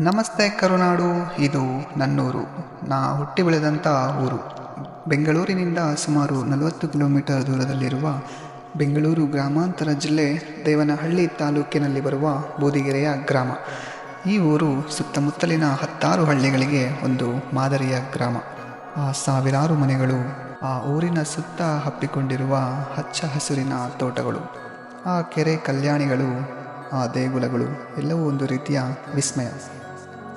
ನಮಸ್ತೆ ಕರುನಾಡು, ಇದು ನನ್ನೂರು. ನಾ ಹುಟ್ಟಿ ಬೆಳೆದಂಥ ಊರು. ಬೆಂಗಳೂರಿನಿಂದ ಸುಮಾರು ನಲವತ್ತು ಕಿಲೋಮೀಟರ್ ದೂರದಲ್ಲಿರುವ ಬೆಂಗಳೂರು ಗ್ರಾಮಾಂತರ ಜಿಲ್ಲೆ ದೇವನಹಳ್ಳಿ ತಾಲೂಕಿನಲ್ಲಿ ಬರುವ ಬೋದಿಗೆರೆಯ ಗ್ರಾಮ. ಈ ಊರು ಸುತ್ತಮುತ್ತಲಿನ ಹತ್ತಾರು ಹಳ್ಳಿಗಳಿಗೆ ಒಂದು ಮಾದರಿಯ ಗ್ರಾಮ. ಆ ಸಾವಿರಾರು ಮನೆಗಳು ಆ ಊರಿನ ಸುತ್ತ ಹಪ್ಪಿಕೊಂಡಿರುವ ಹಚ್ಚ ಹಸಿರಿನ ತೋಟಗಳು. ಆ ಕೆರೆ ಕಲ್ಯಾಣಿಗಳು, ಆ ದೇಗುಲಗಳು ಎಲ್ಲವೂ ಒಂದು ರೀತಿಯ ವಿಸ್ಮಯ.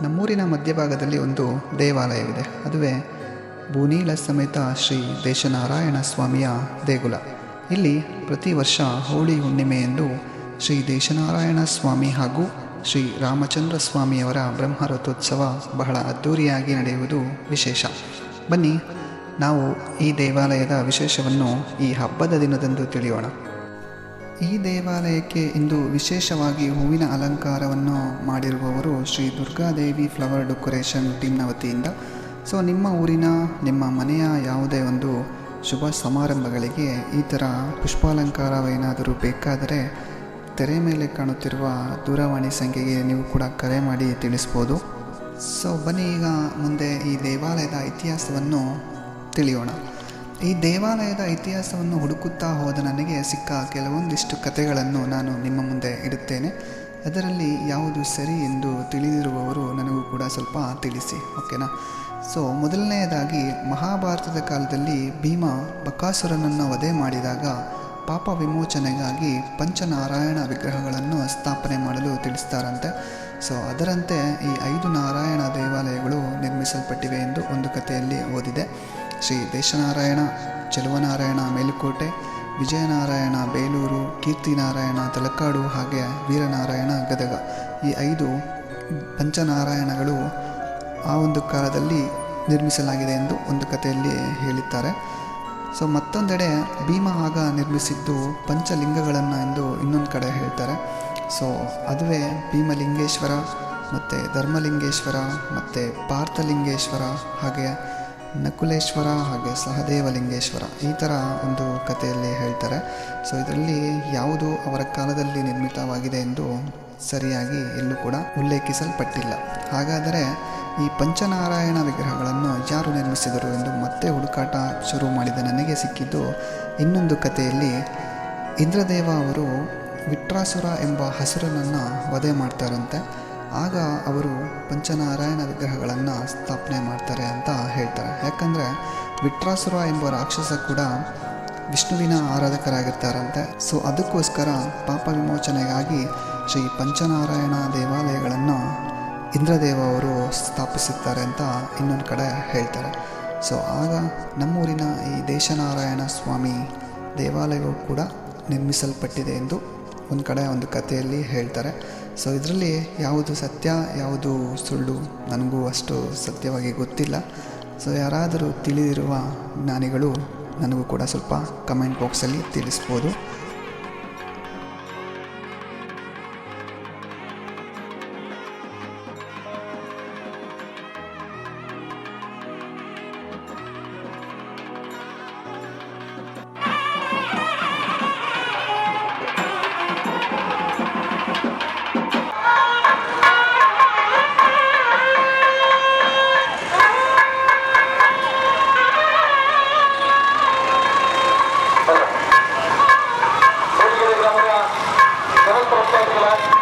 ನಮ್ಮೂರಿನ ಮಧ್ಯಭಾಗದಲ್ಲಿ ಒಂದು ದೇವಾಲಯವಿದೆ. ಅದುವೇ ಬೂನೀಲ ಸಮೇತ ಶ್ರೀ ದೇಶನಾರಾಯಣ ಸ್ವಾಮಿಯ ದೇಗುಲ. ಇಲ್ಲಿ ಪ್ರತಿ ವರ್ಷ ಹೋಳಿ ಹುಣ್ಣಿಮೆಯಂದು ಶ್ರೀ ದೇಶನಾರಾಯಣ ಸ್ವಾಮಿ ಹಾಗೂ ಶ್ರೀ ರಾಮಚಂದ್ರ ಸ್ವಾಮಿಯವರ ಬ್ರಹ್ಮರಥೋತ್ಸವ ಬಹಳ ಅದ್ಧೂರಿಯಾಗಿ ನಡೆಯುವುದು ವಿಶೇಷ. ಬನ್ನಿ, ನಾವು ಈ ದೇವಾಲಯದ ವಿಶೇಷವನ್ನು ಈ ಹಬ್ಬದ ದಿನದಂದು ತಿಳಿಯೋಣ. ಈ ದೇವಾಲಯಕ್ಕೆ ಇಂದು ವಿಶೇಷವಾಗಿ ಹೂವಿನ ಅಲಂಕಾರವನ್ನು ಮಾಡಿರುವವರು ಶ್ರೀ ದುರ್ಗಾದೇವಿ ಫ್ಲವರ್ ಡೆಕೋರೇಷನ್ ಟೀಮ್ನ ವತಿಯಿಂದ. ಸೊ ನಿಮ್ಮ ಊರಿನ, ನಿಮ್ಮ ಮನೆಯ ಯಾವುದೇ ಒಂದು ಶುಭ ಸಮಾರಂಭಗಳಿಗೆ ಈ ಥರ ಪುಷ್ಪಾಲಂಕಾರವೇನಾದರೂ ಬೇಕಾದರೆ ತೆರೆ ಮೇಲೆ ಕಾಣುತ್ತಿರುವ ದೂರವಾಣಿ ಸಂಖ್ಯೆಗೆ ನೀವು ಕೂಡ ಕರೆ ಮಾಡಿ ತಿಳಿಸ್ಬೋದು. ಸೊ ಬನ್ನಿ ಈಗ ಮುಂದೆ ಈ ದೇವಾಲಯದ ಇತಿಹಾಸವನ್ನು ತಿಳಿಯೋಣ. ಈ ದೇವಾಲಯದ ಇತಿಹಾಸವನ್ನು ಹುಡುಕುತ್ತಾ ಹೋದ ನನಗೆ ಸಿಕ್ಕ ಕೆಲವೊಂದಿಷ್ಟು ಕಥೆಗಳನ್ನು ನಾನು ನಿಮ್ಮ ಮುಂದೆ ಇಡುತ್ತೇನೆ. ಅದರಲ್ಲಿ ಯಾವುದು ಸರಿ ಎಂದು ತಿಳಿದಿರುವವರು ನನಗೂ ಕೂಡ ಸ್ವಲ್ಪ ತಿಳಿಸಿ, ಓಕೆನಾ? ಸೊ ಮೊದಲನೆಯದಾಗಿ ಮಹಾಭಾರತದ ಕಾಲದಲ್ಲಿ ಭೀಮ ಬಕಾಸುರನನ್ನು ವಧೆ ಮಾಡಿದಾಗ ಪಾಪ ವಿಮೋಚನೆಗಾಗಿ ಪಂಚನಾರಾಯಣ ವಿಗ್ರಹಗಳನ್ನು ಸ್ಥಾಪನೆ ಮಾಡಲು ತಿಳಿಸ್ತಾರಂತೆ. ಸೊ ಅದರಂತೆ ಈ ಐದು ನಾರಾಯಣ ದೇವಾಲಯಗಳು ನಿರ್ಮಿಸಲ್ಪಟ್ಟಿವೆ ಎಂದು ಒಂದು ಕಥೆಯಲ್ಲಿ ಓದಿದೆ. ಶ್ರೀ ದೇಶನಾರಾಯಣ, ಚೆಲುವನಾರಾಯಣ ಮೇಲುಕೋಟೆ ವಿಜಯನಾರಾಯಣ ಬೇಲೂರು, ಕೀರ್ತಿನಾರಾಯಣ ತಲಕಾಡು ಹಾಗೆ ವೀರನಾರಾಯಣ ಗದಗ. ಈ ಐದು ಪಂಚನಾರಾಯಣಗಳು ಆ ಒಂದು ಕಾಲದಲ್ಲಿ ನಿರ್ಮಿಸಲಾಗಿದೆ ಎಂದು ಒಂದು ಕಥೆಯಲ್ಲಿ ಹೇಳಿದ್ದಾರೆ. ಸೊ, ಮತ್ತೊಂದೆಡೆ ಭೀಮ ಆಗ ನಿರ್ಮಿಸಿದ್ದು ಪಂಚಲಿಂಗಗಳನ್ನು ಎಂದು ಇನ್ನೊಂದು ಕಡೆ ಹೇಳ್ತಾರೆ. ಸೊ, ಅದುವೇ ಭೀಮಲಿಂಗೇಶ್ವರ ಮತ್ತು ಧರ್ಮಲಿಂಗೇಶ್ವರ ಮತ್ತು ಪಾರ್ಥಲಿಂಗೇಶ್ವರ ಹಾಗೆ ನಕುಲೇಶ್ವರ ಹಾಗೆ ಸಹದೇವಲಿಂಗೇಶ್ವರ ಈ ಥರ ಒಂದು ಕಥೆಯಲ್ಲಿ ಹೇಳ್ತಾರೆ. ಸೊ ಇದರಲ್ಲಿ ಯಾವುದು ಅವರ ಕಾಲದಲ್ಲಿ ನಿರ್ಮಿತವಾಗಿದೆ ಎಂದು ಸರಿಯಾಗಿ ಎಲ್ಲೂ ಕೂಡ ಉಲ್ಲೇಖಿಸಲ್ಪಟ್ಟಿಲ್ಲ. ಹಾಗಾದರೆ ಈ ಪಂಚನಾರಾಯಣ ವಿಗ್ರಹಗಳನ್ನು ಯಾರು ನಿರ್ಮಿಸಿದರು ಎಂದು ಮತ್ತೆ ಹುಡುಕಾಟ ಶುರು ಮಾಡಿದ ನನಗೆ ಸಿಕ್ಕಿದ್ದು ಇನ್ನೊಂದು ಕಥೆಯಲ್ಲಿ ಇಂದ್ರದೇವ ಅವರು ವಿಟ್ರಾಸುರ ಎಂಬ ಹಸುರನನ್ನು ವಧೆ ಮಾಡ್ತಾರಂತೆ. ಆಗ ಅವರು ಪಂಚನಾರಾಯಣ ವಿಗ್ರಹಗಳನ್ನು ಸ್ಥಾಪನೆ ಮಾಡ್ತಾರೆ ಅಂತ ಹೇಳ್ತಾರೆ. ಯಾಕಂದರೆ ವಿಟ್ರಾಸುರ ಎಂಬ ರಾಕ್ಷಸ ಕೂಡ ವಿಷ್ಣುವಿನ ಆರಾಧಕರಾಗಿರ್ತಾರಂತೆ. ಸೊ ಅದಕ್ಕೋಸ್ಕರ ಪಾಪ ವಿಮೋಚನೆಗಾಗಿ ಶ್ರೀ ಪಂಚನಾರಾಯಣ ದೇವಾಲಯಗಳನ್ನು ಇಂದ್ರದೇವ ಅವರು ಸ್ಥಾಪಿಸುತ್ತಾರೆ ಅಂತ ಇನ್ನೊಂದು ಕಡೆ ಹೇಳ್ತಾರೆ. ಸೊ ಆಗ ನಮ್ಮೂರಿನ ಈ ದೇಶನಾರಾಯಣ ಸ್ವಾಮಿ ದೇವಾಲಯವು ಕೂಡ ನಿರ್ಮಿಸಲ್ಪಟ್ಟಿದೆ ಎಂದು ಒಂದು ಕಡೆ ಒಂದು ಕಥೆಯಲ್ಲಿ ಹೇಳ್ತಾರೆ. ಸೊ ಇದರಲ್ಲಿ ಯಾವುದು ಸತ್ಯ, ಯಾವುದು ಸುಳ್ಳು ನನಗೂ ಅಷ್ಟು ಸತ್ಯವಾಗಿ ಗೊತ್ತಿಲ್ಲ. ಸೊ ಯಾರಾದರೂ ತಿಳಿದಿರುವ ಜ್ಞಾನಿಗಳು ನನಗೂ ಕೂಡ ಸ್ವಲ್ಪ ಕಮೆಂಟ್ ಬಾಕ್ಸಲ್ಲಿ ತಿಳಿಸ್ಬೋದು. করতে